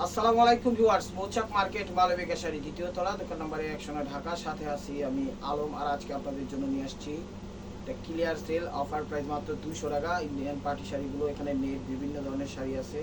আসসালামু আলাইকুম viewers, Mouchak market Malobik sari দ্বিতীয় তলা, দোকান নম্বরে একশো ঢাকা, সাথে আছি আমি আলম। আর আজকে আপনাদের জন্য নিয়ে আসছি একটা ক্লিয়ার সেল অফার প্রাইস মাত্র দুশো টাকা। ইন্ডিয়ান পার্টি শাড়িগুলো এখানে নেট, বিভিন্ন ধরনের শাড়ি আছে।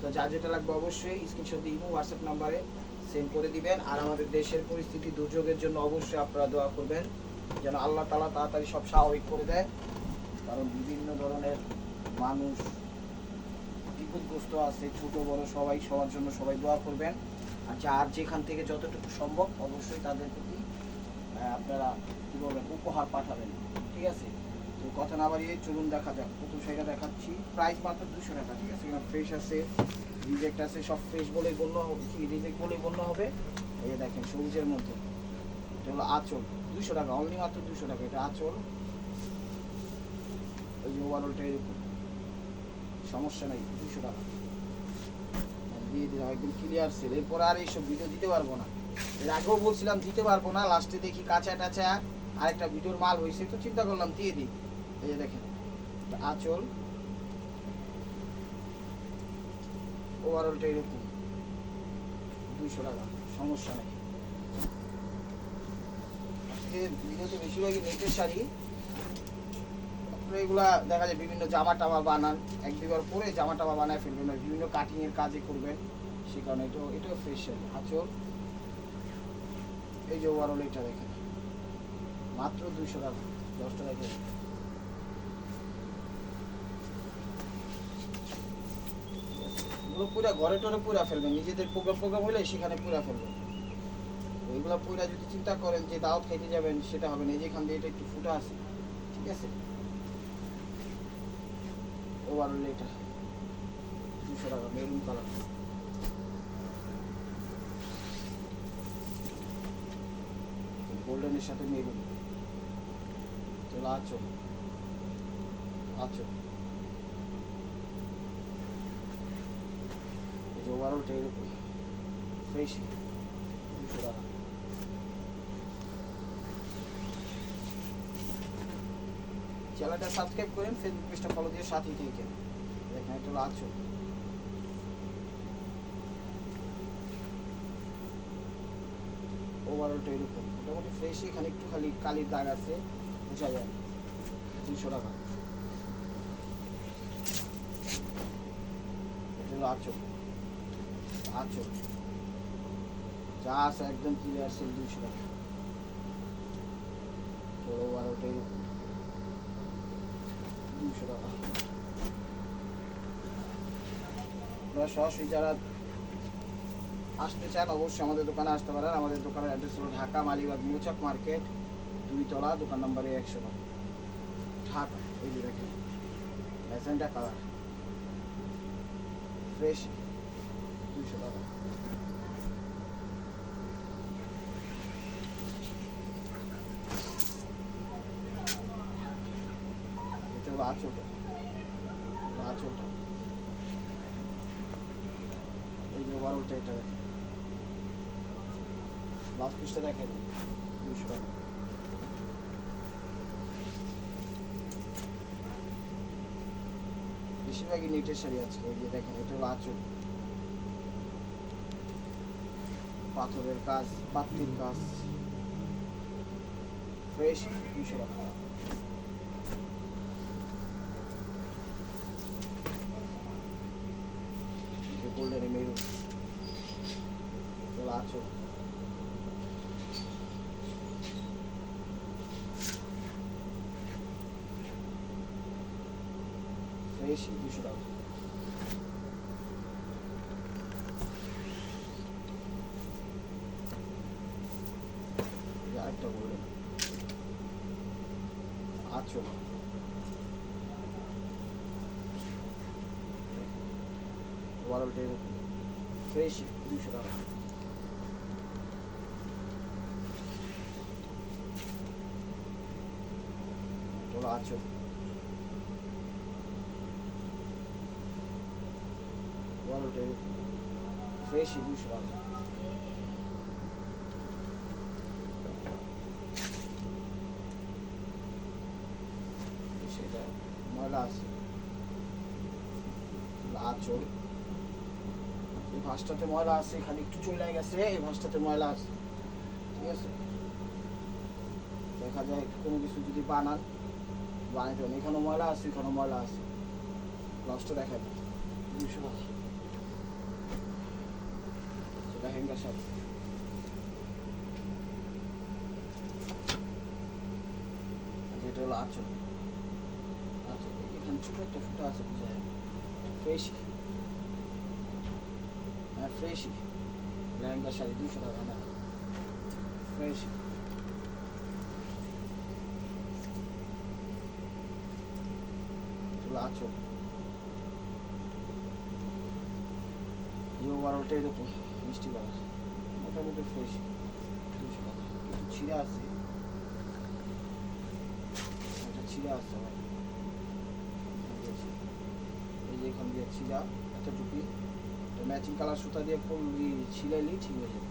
তো যা যেটা লাগবে অবশ্যই স্ক্রিনশট দিয়ে হোয়াটসঅ্যাপ নাম্বারে সেন্ড করে দিবেন। আর আমাদের দেশের পরিস্থিতি দুর্যোগের জন্য অবশ্যই আপনারা দোয়া করবেন, যেন আল্লাহ তালা তাড়াতাড়ি সব স্বাভাবিক করে দেয়। কারণ বিভিন্ন ধরনের মানুষ বিপদগ্রস্ত আছে, ছোট, বড়, সবাই সবার জন্য সবাই দোয়া করবেন। আচ্ছা আর যেখান থেকে যতটুকু সম্ভব, অবশ্যই তাদের প্রতি আপনারা কী বলবেন, উপহার পাঠাবেন। ঠিক আছে? তো কথা না বাড়িয়ে চলুন দেখা যাক। প্রথম সেটা দেখাচ্ছি। প্রাইস মাত্র দুশো টাকা, ঠিক আছে? এখানে ফ্রেশ আছে রিজেক্ট আছে, সব ফ্রেশ বলেই বন্য হবে রিজেক্ট বলেই বন্য হবে? এই দেখেন, সবুজের মধ্যে। এটা হলো আঁচল, দুশো টাকা অনলি মাত্র দুশো টাকা, এটা আঁচল। ওই যে ওভারঅলটা এরকম। সমস্যা নেই দুশো টাকা। দিয়ে দিলাম, একদম ক্লিয়ার সেল এরপর আর এইসব ভিডিও দিতে পারব না। এর আগেও বলছিলাম দিতে পারব না লাস্টে দেখি কাঁচা টাচা, আরেকটা ভিডিওর মাল হয়েছে, তো চিন্তা করলাম দিয়ে দিই। এই যে দেখেন আঁচল। ওভারঅলটা এরকম। দুইশো টাকা, সমস্যা নেই। আজকে ভিডিওতে বেশিরভাগই নেটের শাড়ি। এগুলা দেখা যায় বিভিন্ন জামা টামা বানান, এক দুবার পরে জামা টামা বানায় ফেলবেন বিভিন্ন কাটিং এর কাজে করবেন, সে কারণে এটাও এটাও ফেশিয়াল আচল। এই যে ওভারঅল এটা দেখেন, মাত্র দুইশো টাকা, দশ টাকা এগুলো পুরা ঘরে টরে পুরা ফেলবেন, নিজেদের প্রোগ্রাম প্রোগ্রাম হলে সেখানে পুরা ফেলবেন। ওইগুলো পুরা যদি চিন্তা করেন যে দাওয়াত খাইতে যাবেন, সেটা হবে না, এই যে দিয়ে এটা একটু ফুটা আছে, ঠিক আছে? ওভারঅল এটা দুশো টাকা মেরুন কালার গোল্ডেনের সাথে মেরুন চলো আছো। আছো। এই যে ফ্রেশ দুশো টাকা। চ্যানেলটা সাবস্ক্রাইব করেন ফেসবুক পেজটা ফলো দিয়ে সাথেই থাকেন দেখেন এটা হলো আছো ওভারঅলটা এরকম। মোটামুটি ফ্রেশ এখানে একটু খালি কালির দাগ আছে, বোঝা যায়। দুশো টাকা। এটা হলো যা আছে একদম ক্লিয়ার সেল দুশো টাকা। তো ওভারঅলটা এরকম। টাকা আপনারা সরাসরি যারা আসতে চান, অবশ্যই আমাদের দোকানে আসতে পারেন। আমাদের দোকানের অ্যাড্রেস হলো ঢাকা মালিবাগ মৌচাক মার্কেট দুই তলা দোকান নম্বরে একশো ঢাকা, এই যে দেখেন কালার। ফ্রেশ দুশো টাকা। এই এটা দেখেন। বেশিরভাগই নেটের শাড়ি আছে এই যে দেখেন, এটা হলো পাথরের কাজ পাত্রির কাজ। ফ্রেশ দুশো টাকা। যে গোল্ডেন মেরুন এগুলো আছো ফ্রেশ ওভারঅলটা এরকম ফ্রেশ দুশো টাকা চলো আছো ওভারঅলটা এরকম ফ্রেশ দুশো টাকা সেটা ময়লা আছে আচল এই ভাঁজটাতে ময়লা আছে এখানে একটু চলে গেছে এই ভাঁজটাতে ময়লা আছে। ঠিক আছে? দেখা যায় কোনো কিছু যদি বানান বানাইতে হবে এখানে ময়লা আছে এখানে ময়লা আছে। ব্লাউজটা দেখা যায় দুশো সেটা হ্যাঙ্গার শাড়ি যেটা হলো আঁচল। আঁচল এখানে ছোটো একটা ফুটো আছে বোঝা যায় হ্যাঁ ফ্রেশি। লেহেঙ্গা শাড়ি দুশো টাকা না। ফ্রেশি। আঁচল। ইউ বারোটা এরকম মিষ্টি কালার। মোটামুটি ফ্রেশ। দুশো টাকা। একটু ছিঁড়ে আছে এটা ছিঁড়ে আছে আবার। এই যে এখান দিয়ে ছিঁড়া এতটুকুই তো ম্যাচিং কালার সুতা দিয়ে পড়লি ছিঁড়াইলি ঠিক হয়ে যাবে।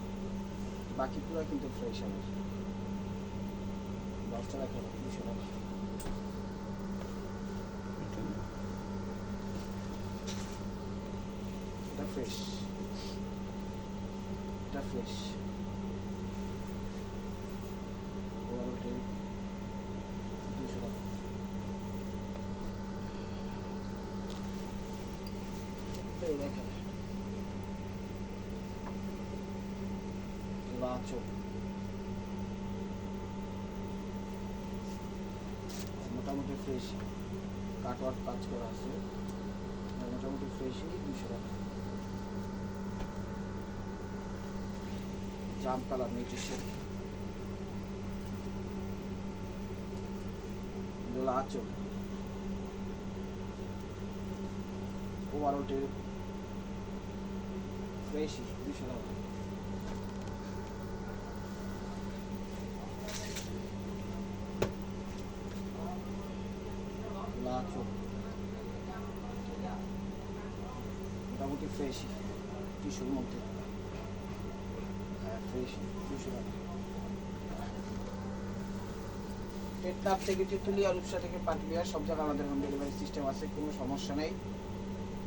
বাকি পুরো কিন্তু ফ্রেশ আমার দশটা রাখা দুশো টাকা। এটা ফ্রেশ এটা ফ্রেশ দুশো টাকা এই দেখেন লাচো মোটামুটি ফ্রেশ কাটওয়ার্ক কাজ করা আছে। মোটামুটি ফ্রেশই দুশো টাকা। জাম কালার নেটের সাথে এগুলো আচল ওভারঅল ফ্রেশই দুশো টাকা লাচো ফ্রেশই টিস্যুর মধ্যে। হ্যাঁ ফ্রেশ টাকা টেটনাপ থেকে তেঁতুলিয়া রূপসা থেকে পাটবিয়া সব জায়গায় আমাদের হোম ডেলিভারি সিস্টেম আছে, কোনো সমস্যা নেই।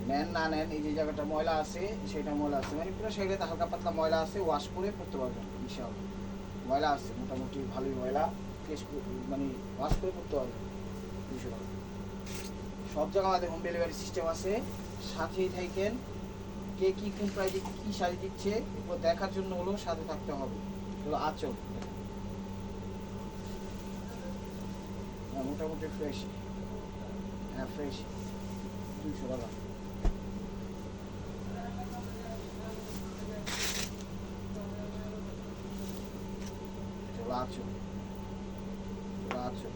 নেন, না নেন, এই যে জায়গাটা ময়লা আছে, সেটা ময়লা আছে। মানে পুরো সাইডে হালকা পাতলা ময়লা আছে ওয়াশ করে পড়তে পারবেন, ইনশাআল্লাহ। ময়লা আছে, মোটামুটি ভালোই ময়লা কেস মানে ওয়াশ করে পড়তে পারবেন সব জায়গায় আমাদের হোম ডেলিভারি সিস্টেম আছে। সাথেই থাকেন কে কি কোন প্রাইজে কি কি শাড়ি দিচ্ছে এগুলো দেখার জন্য হলো সাথে থাকতে হবে। এগুলো আচল। হ্যাঁ মোটামুটি ফ্রেশ হ্যাঁ ফ্রেশ দুশো টাকা। আচল। আচল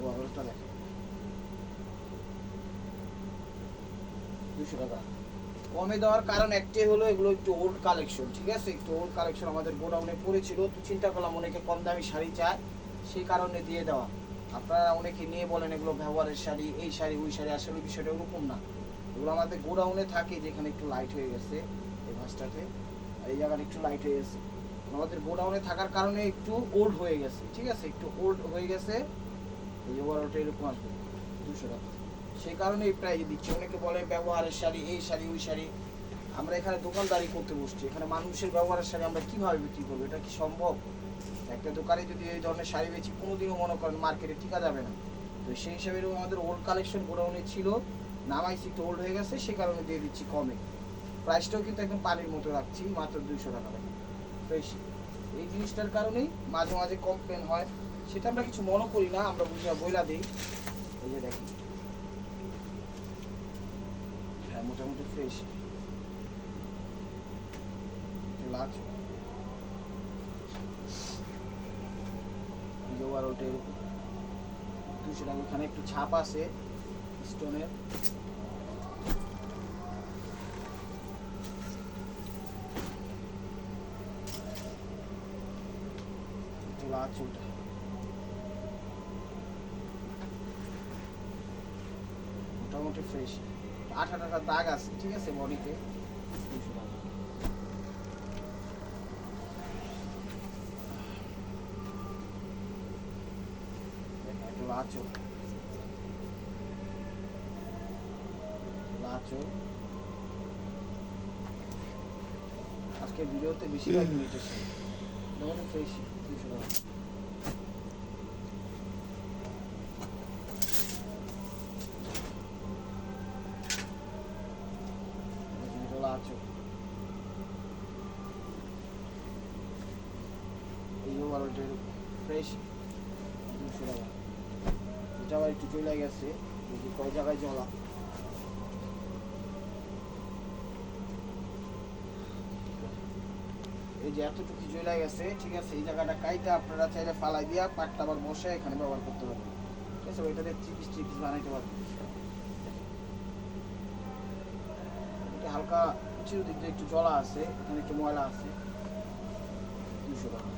ও আরোটা দেখে দুশো টাকা কমে দেওয়ার কারণ একটাই হলো এগুলো একটু ওল্ড কালেকশন ঠিক আছে? একটু ওল্ড কালেকশন আমাদের গোডাউনে পড়েছিল, তো চিন্তা করলাম অনেকে কম দামি শাড়ি চায়, সেই কারণে দিয়ে দেওয়া। আপনারা অনেকে নিয়ে বলেন এগুলো ব্যবহারের শাড়ি, এই শাড়ি, ওই শাড়ি, আসলে বিষয়টা ওরকম না। এগুলো আমাদের গোডাউনে থাকে, যেখানে একটু লাইট হয়ে গেছে, এই ভাসটাতে এই জায়গাটা একটু লাইট হয়ে গেছে। আমাদের গোডাউনে থাকার কারণে একটু ওল্ড হয়ে গেছে, ঠিক আছে? একটু ওল্ড হয়ে গেছে, এই ওয়ারটা এরকম আসবে, দুশো টাকা। সেই কারণে এই প্রাইজ দিচ্ছি। অনেকে বলে ব্যবহারের শাড়ি, এই শাড়ি, ওই শাড়ি। আমরা এখানে দোকানদারি করতে বসছি। এখানে মানুষের ব্যবহারের শাড়ি আমরা কীভাবে বিক্রি করব? এটা কি সম্ভব? একটা দোকানে যদি এই ধরনের শাড়ি বেচি, কোনোদিনও মনে করেন মার্কেটে টিকা যাবে না। তো সেই হিসাবে আমাদের ওল্ড কালেকশন গোডাউনে ছিল। নামাইছি একটু ওল্ড হয়ে গেছে, সে কারণে দিয়ে দিচ্ছি কমে। প্রাইসটাও কিন্তু একদম পানির মতো রাখছি, মাত্র দুইশো টাকা লাগে ফ্রেশ এই জিনিসটার কারণেই মাঝে মাঝে কমপ্লেন হয়। সেটা আমরা কিছু মনে করি না, আমরা বুঝে বইলা দিই। এই যে দেখি হ্যাঁ মোটামুটি ফ্রেশ লাচ জোয়ার ওটা এরকম দুশো টাকা ওখানে একটু ছাপ আছে স্টোনের লাচ ওটা মোটামুটি ফ্রেশ আঠা টাটা দাগ আছে ঠিক আছে বডিতে। আঁচল। আঁচল। আজকে ভিডিওতে বেশিরভাগ ইমিটেশন দেখুন ফ্রেশ দুশো টাকা দেখুন, এটা হলো আঁচল এই ওভারঅলটা ফ্রেশ দুশো টাকা এটা আবার একটু চলে গেছে। কয় জায়গায় জলা। এই যে এতটুকু চলে গেছে, ঠিক আছে, এই জায়গাটা কাইতে আপনারা চাইলে ফালাই দিয়া পাটটা আবার বসে এখানে ব্যবহার করতে পারবেন। ঠিক আছে ওইটাতে চিপিস চিপিস বানাইতে পারবেন। হালকা উঁচুর দিক দিয়ে একটু জলা আছে, এখানে একটু ময়লা আছে। দুশো টাকা।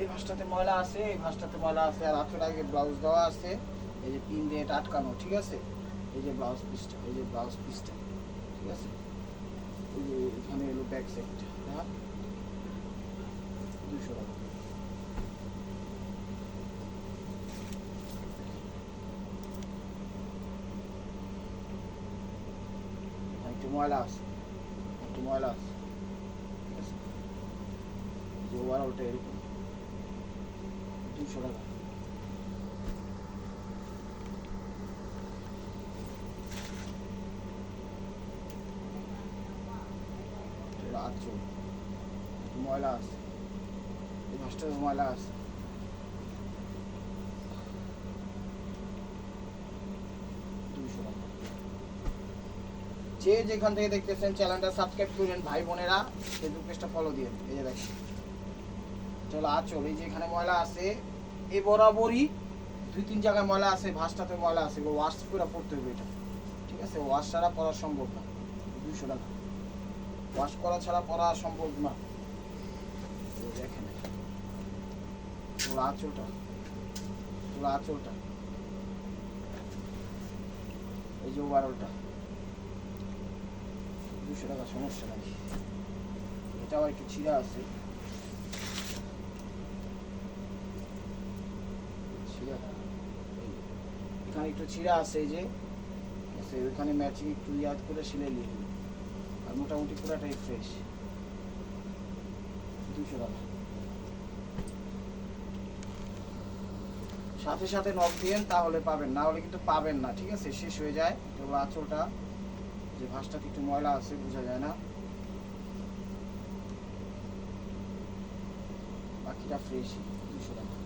এই ভাঁজটাতে ময়লা আছে, এই ভাঁজটাতে ময়লা আছে, আর আঁচল আগে ব্লাউজ দেওয়া আছে। এই যে পিন দিয়ে এটা আটকানো, ঠিক আছে? এই যে ব্লাউজ পিসটা এই যে ব্লাউজ পিসটা ঠিক আছে? এই যে এখানে এলো ব্যাক সাইড হ্যাঁ? দুশো টাকা। ময়লা আছে, একটু ময়লা আছে ওভারঅলটা এরকম। যে যেখান থেকে দেখতেছেন চ্যানেলটা সাবস্ক্রাইব করেন, ভাই বোনেরা ফেসবুক পেজটা ফলো দিয়ে এই যে দেখেন। চলো, আচল, এই যে এখানে ময়লা আছে এ বরাবরই দুই তিন জায়গায় ময়লা আছে, ভাসটাতে ময়লা আছে ওয়াশ করে পড়তে হবে এটা। ঠিক আছে? ওয়াশ ছাড়া পড়া সম্ভব না, দুইশো টাকা। ওয়াশ করা ছাড়া পড়া সম্ভব না। এখানে তোলা আঁচলটা তোলা আঁচলটা। এই যে ওভারঅলটা দুশো টাকা, সমস্যা নাই। এটা আবার একটু ছিঁড়া আছে ছিঁড়া এই, এখানে একটু ছিঁড়া আছে এই যে আছে, ওখানে ম্যাচিং একটু ইয়াদ করে সিলাই নিয়ে। আর মোটামুটি পুরাটাই ফ্রেশ দুশো টাকা। সাথে সাথে নখ দিয়েন তাহলে পাবেন। না হলে কিন্তু পাবেন না ঠিক আছে? শেষ হয়ে যায়। তো আঁচলটা যে ভাঁজটাতে একটু ময়লা আছে বোঝা যায় না। বাকিটা ফ্রেশ দুশো টাকা।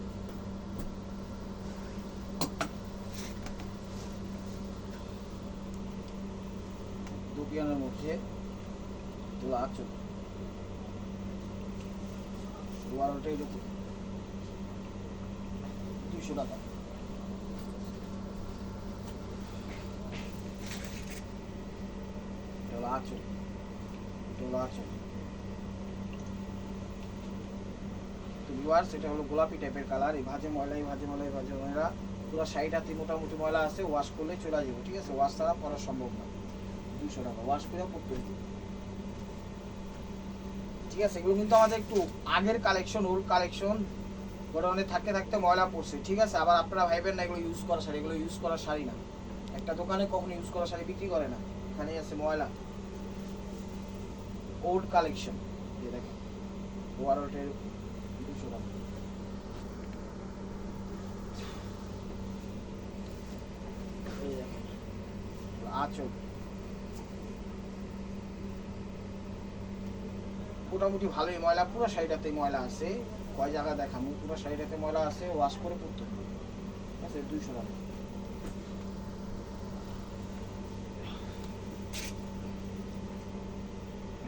দুপিয়ানের মধ্যে তোলা বারোটা এরকম দুশো টাকা। হলো আঁচল এটা হলো গোলাপি টাইপের কালার এই ভাজে ময়লা, এই ভাজে ময়লা, এই ভাজে ময়লা। পুরো সাইড হাতে মোটামুটি ময়লা আছে ওয়াশ করলে চলে যাবে ঠিক আছে? ওয়াশ ছাড়া করা সম্ভব না। দুশো টাকা ওয়াশ করে পড়তে ঠিক আছে, এগুলো কিন্তু আমাদের একটু আগের কালেকশন ওল্ড কালেকশন গোডাউনে থাকতে থাকতে ময়লা পড়ছে, ঠিক আছে? আবার আপনারা ভাইবেন না এগুলো ইউজ করা শাড়ি, এগুলো ইউজ করা শাড়ি না। একটা দোকানে কখনো ইউজ করা শাড়ি বিক্রি করে না, এখানেই আছে ময়লা। ওল্ড কালেকশন দেখেন ওয়ারোটের দুশো টাকা। আচল। মোটামুটি ভালোই ময়লা, পুরো শাড়িটাতে ময়লা আছে। কয় জায়গা দেখাম পুরো শাড়িটাতে ময়লা আছে ওয়াশ করে পড়তে। হবে ঠিক আছে, দুইশো টাকা।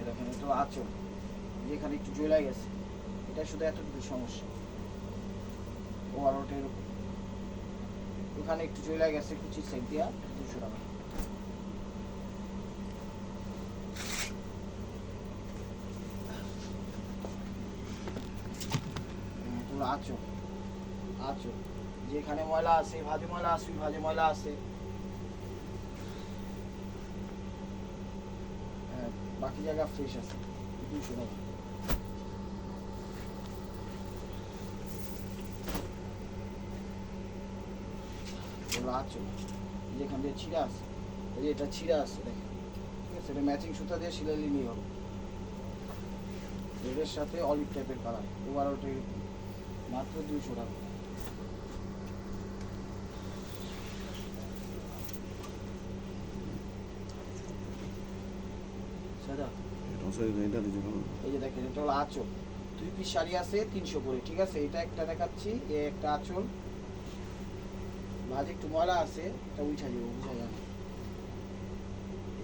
দেখেন এটা আচল। যেখানে একটু জ্বলাই গেছে। এটা শুধু এতটুকু সমস্যা। ওভারঅলটা এরকম। ওখানে একটু চলে গেছে কুচি সেট দিয়া দুশো টাকা। হুম, পুরো আচো আচো যেখানে ময়লা আছে ভাজে ময়লা আছে ভাজে ময়লা আছে হ্যাঁ, বাকি জায়গা ফ্রেশ আছে। দুশো টাকা যেখান দিয়ে ছিঁড়া এই যে এটা ছিঁড়া আছে দেখেন ঠিক আছে এটা ম্যাচিং সুতা দিয়ে সিলাই নিয়ে হবে রেডের সাথে অলিভ টাইপের কালার ওভারঅলটি মাত্র দুইশো টাকা। আঁচল। দুই পিস শাড়ি আছে, তিনশো করে, ঠিক আছে? এটা একটা দেখাচ্ছি একটা আঁচল। ভাজ একটু ময়লা আছে,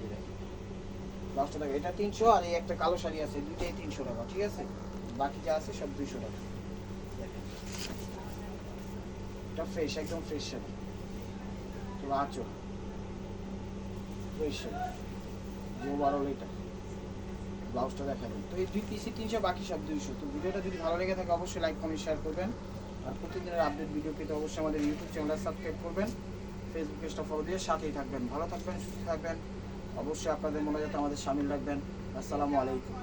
এটা দশটা টাকা। এটা তিনশো, আর এই একটা কালো শাড়ি আছে, দুইটাই তিনশো টাকা, ঠিক আছে? বাকি যা আছে সব দুইশো টাকা। এটা ফ্রেশ একদম ফ্রেশ তো আঁচল ফ্রেশ শাড়ি যে বারো এটা ব্লাউজটা দেখাবেন তো এই দুই পিসি তিনশো বাকি সব দুইশো। তো ভিডিওটা যদি ভালো লেগে থাকে, অবশ্যই লাইক কমেন্ট শেয়ার করবেন। আর প্রতিদিনের আপডেট ভিডিও পেতে অবশ্যই আমাদের ইউটিউব চ্যানেলটা সাবস্ক্রাইব করবেন। ফেসবুক পেজটা ফলো দিয়ে সাথেই থাকবেন। ভালো থাকবেন, সুস্থ থাকবেন। অবশ্যই আপনাদের মনে যাতে আমাদের সামিল রাখবেন। আসসালামু আলাইকুম।